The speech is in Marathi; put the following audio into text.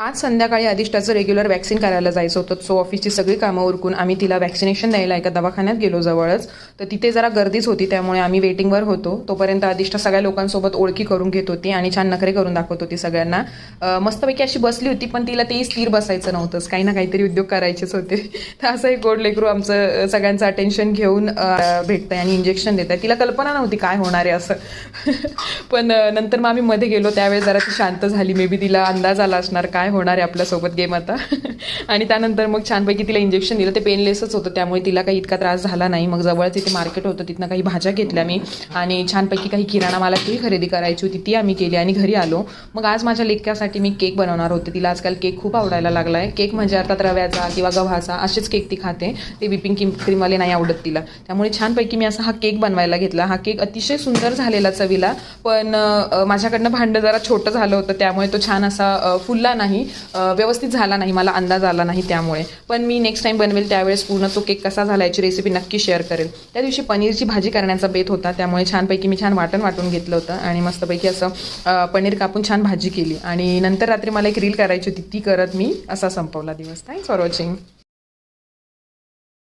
आज संध्याकाळी अधिष्ठाचं रेग्युलर वॅक्सिन करायला जायचं होतं. सो ऑफिसची सगळी कामं उरकून आम्ही तिला वॅक्सिनेशन द्यायला एका दवाखान्यात गेलो जवळच. तर तिथे जरा गर्दीच होती त्यामुळे आम्ही वेटिंगवर होतो. तोपर्यंत अधिष्ठा सगळ्या लोकांसोबत ओळखी करून घेत होती आणि छान नखरे करून दाखवत होती सगळ्यांना. मस्तपैकी अशी बसली होती पण तिला तेही स्थिर बसायचं नव्हतंच. काही ना काहीतरी उद्योग करायचेच होते. तर असं एक गोड लेकरू आमचं सगळ्यांचं अटेन्शन घेऊन भेटतं भेटतंय आणि इंजेक्शन देत आहे तिला कल्पना नव्हती काय होणार आहे असं. पण नंतर मग आम्ही मध्ये गेलो. त्यावेळेस जरा ती शांत झाली. मे बी तिला अंदाज आला असणार. काय होणार आहे आपल्यासोबत गेम आता. आणि त्यानंतर मग छानपैकी तिला इंजेक्शन दिलं. ते पेनलेसच होतं. त्यामुळे तिला काही इतका त्रास झाला नाही. मग जवळच इथे मार्केट होतं. तिथनं काही भाज्या घेतल्या मी. आणि छानपैकी काही किराणा मला ती खरेदी करायची होती. ती आम्ही केली आणि घरी आलो. मग आज माझ्या लेक्यासाठी मी केक बनवणार होते. तिला आजकाल केक खूप आवडायला लागला आहे केक म्हणजे अर्थात रव्याचा किंवा गव्हाचा असेच केक ती खाते. ते विपिंग क्रीम क्रीमवाले नाही आवडत तिला. त्यामुळे छानपैकी मी असा हा केक बनवायला घेतला. हा केक अतिशय सुंदर झालेला चवीला. पण माझ्याकडनं भांडं जरा छोटं झालं होतं. त्यामुळे तो छान असा फुलला नाही. नाही. व्यवस्थित झाला नाही. मला अंदाज आला नाही त्यामुळे. पण मी नेक्स्ट टाईम बनवेल त्यावेळेस पूर्ण तो केक कसा झाला याची रेसिपी नक्की शेअर करेल. त्या दिवशी पनीरची भाजी करण्याचा बेत होता. त्यामुळे छानपैकी मी छान वाटण वाटून घेतलं होतं आणि मस्तपैकी असं पनीर कापून छान भाजी केली. आणि नंतर रात्री मला एक रील करायची होती. ती करत मी असा संपवला दिवस. Thanks for watching